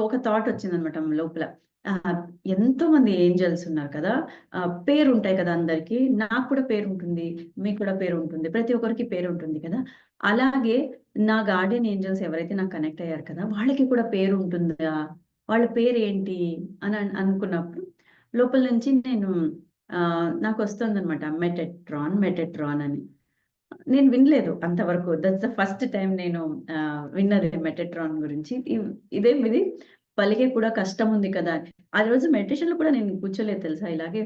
ఒక థాట్ వచ్చిందనమాట లోపల. ఎంతో మంది ఏంజెల్స్ ఉన్నారు కదా! పేరు ఉంటాయి కదా అందరికి. నాకు కూడా పేరు ఉంటుంది మీకు కూడా పేరు ఉంటుంది ప్రతి ఒక్కరికి పేరు ఉంటుంది కదా! అలాగే నా గార్డియన్ ఏంజెల్స్ ఎవరైతే నాకు కనెక్ట్ అయ్యారు కదా! వాళ్ళకి కూడా పేరుంటుందా? వాళ్ళ పేరు ఏంటి అని అనుకున్నప్పుడు లోపల నుంచి నేను నాకు వస్తుంది అనమాట మెటెట్రాన్, మెటెట్రాన్ అని. నేను వినలేదు అంతవరకు. దట్స్ ద ఫస్ట్ టైం నేను విన్నది మెటెట్రాన్ గురించి. ఇవ్ ఇదేం ఇది పలికే కూడా కష్టం ఉంది కదా! ఆ రోజు మెడిటేషన్‌లో కూడా నేను కూర్చోలేదు తెలుసా! ఇలాగే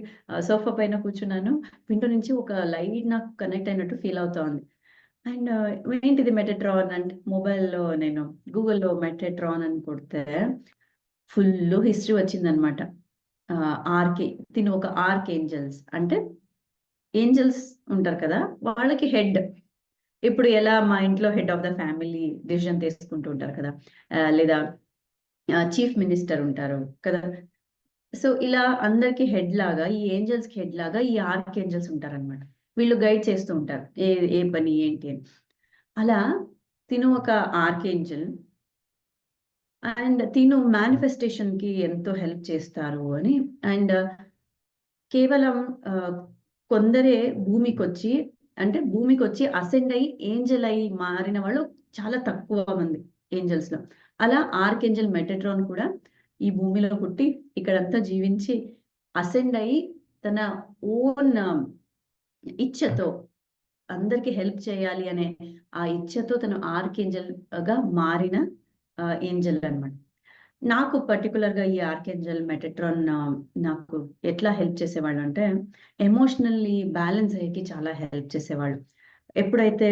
సోఫా పైన కూర్చున్నాను. వింటూ నుంచి ఒక లైట్ నాకు కనెక్ట్ అయినట్టు ఫీల్ అవుతా ఉంది. అండ్ ఏంటిది మెటెట్రాన్ అంటే మొబైల్‌లో నేను గూగుల్‌లో మెటెట్రాన్ అని కొడితే ఫుల్ హిస్టరీ వచ్చిందనమాట. ఆహ్, ఆర్‌కే తిను ఒక ఆర్క్ ఏంజల్స్ అంటే ఏంజెల్స్ ఉంటారు కదా! వాళ్ళకి హెడ్. ఇప్పుడు ఎలా మా ఇంట్లో head of the family decision తీసుకుంటూ ఉంటారు కదా! లేదా చీఫ్ మినిస్టర్ ఉంటారు కదా! సో, ఇలా అందరికి హెడ్ లాగా ఈ ఏంజెల్స్‌కి హెడ్ లాగా ఈ ఆర్క్ ఏంజెల్స్ ఉంటారనమాట. వీళ్ళు గైడ్ చేస్తూ ఉంటారు. ఏ ఏ పని ఏంటి అని. అలా తిను ఒక ఆర్క్ ఏంజల్ అండ్ తిను మేనిఫెస్టేషన్‌కి ఎంతో హెల్ప్ చేస్తారు అని అండ్ కేవలం కొందరే భూమికొచ్చి అంటే భూమికొచ్చి అసెండ్ అయ్యి ఏంజెల్ అయ్యి మారిన వాళ్ళు చాలా తక్కువ మంది ఏంజెల్స్‌లో. అలా ఆర్క్ ఏంజెల్ మెటెట్రాన్ కూడా ఈ భూమిలో పుట్టి ఇక్కడంతా జీవించి అసెండ్ అయ్యి తన ఓన్ um, ఇచ్ఛతో అందరికి హెల్ప్ చేయాలి అనే ఆ ఇచ్ఛతో తను ఆర్క్ ఏంజెల్‌గా మారిన uh, ఏంజల్ ఏంజెల్ అన్నమాట. నాకు పర్టికులర్గా ఈ ఆర్క్ మెటట్రాన్ మెటెట్రాన్ నాకు ఎట్లా హెల్ప్ చేసేవాళ్ళంటే ఎమోషనల్లీ బ్యాలెన్స్ అయ్యేకి చాలా హెల్ప్ చేసేవాళ్ళు. ఎప్పుడైతే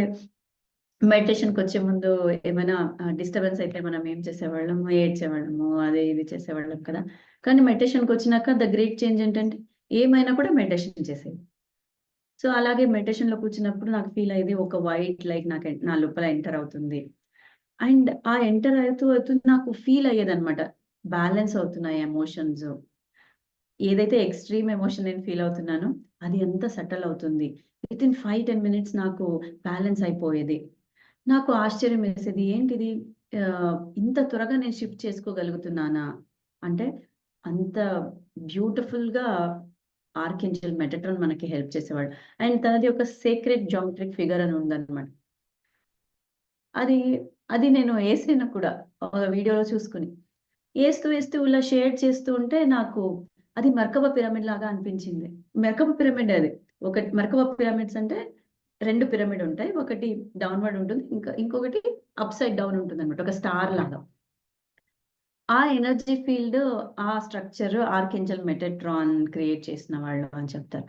మెడిటేషన్‌కొచ్చే ముందు ఏమైనా డిస్టర్బెన్స్ అయితే మనం ఏం చేసేవాళ్ళము, ఏడ్చేవాళ్ళము. అదే ఇది చేసేవాళ్ళం కదా! కానీ మెడిటేషన్‌కొచ్చినాక ద గ్రేట్ చేంజ్ ఏంటంటే ఏమైనా కూడా మెడిటేషన్ చేసేది. సో, అలాగే మెడిటేషన్‌లో కూర్చున్నప్పుడు నాకు ఫీల్ అయ్యేది ఒక వైట్ లైట్ నాకు నా లోపల ఎంటర్ అవుతుంది. అండ్ ఆ ఎంటర్ అవుతూ అవుతూ నాకు ఫీల్ అయ్యేదన్నమాట. బ్యాలెన్స్ అవుతున్నాయి ఎమోషన్స్. ఏదైతే ఎక్స్‌ట్రీమ్ ఎమోషన్ నేను ఫీల్ అవుతున్నానో అది ఎంత సెటిల్ అవుతుంది. Within five ten minutes నాకు బ్యాలెన్స్ అయిపోయేది. నాకు ఆశ్చర్యం వేసేది ఏంటిది ఇంత త్వరగా నేను షిఫ్ట్ చేసుకోగలుగుతున్నానా? అంటే అంత బ్యూటిఫుల్‌గా ఆర్కేంజెల్ మెటట్రాన్ మనకి హెల్ప్ చేసేవాడు. అండ్ తనది ఒక సీక్రెట్ జామెట్రిక్ ఫిగర్ అని ఉందన్నమాట. అది, అది నేను ఏసాను కూడా ఒక వీడియోలో చూసుకొని. వేస్తూ వేస్తూ ఇలా షేడ్ చేస్తూ ఉంటే నాకు అది మర్కబా పిరమిడ్ లాగా అనిపించింది. మెర్కబా పిరమిడ్ అది. ఒకటి మర్కబా పిరమిడ్స్ అంటే రెండు పిరమిడ్ ఉంటాయి. ఒకటి డౌన్‌వర్డ్ ఉంటుంది. ఇంకా ఇంకొకటి అప్ సైడ్ డౌన్ ఉంటుంది అనమాట ఒక స్టార్ లాగా. ఆ ఎనర్జీ ఫీల్డ్, ఆ స్ట్రక్చర్ ఆర్కెంజల్ మెటెట్రాన్ క్రియేట్ చేసిన వాళ్ళు అని చెప్తారు.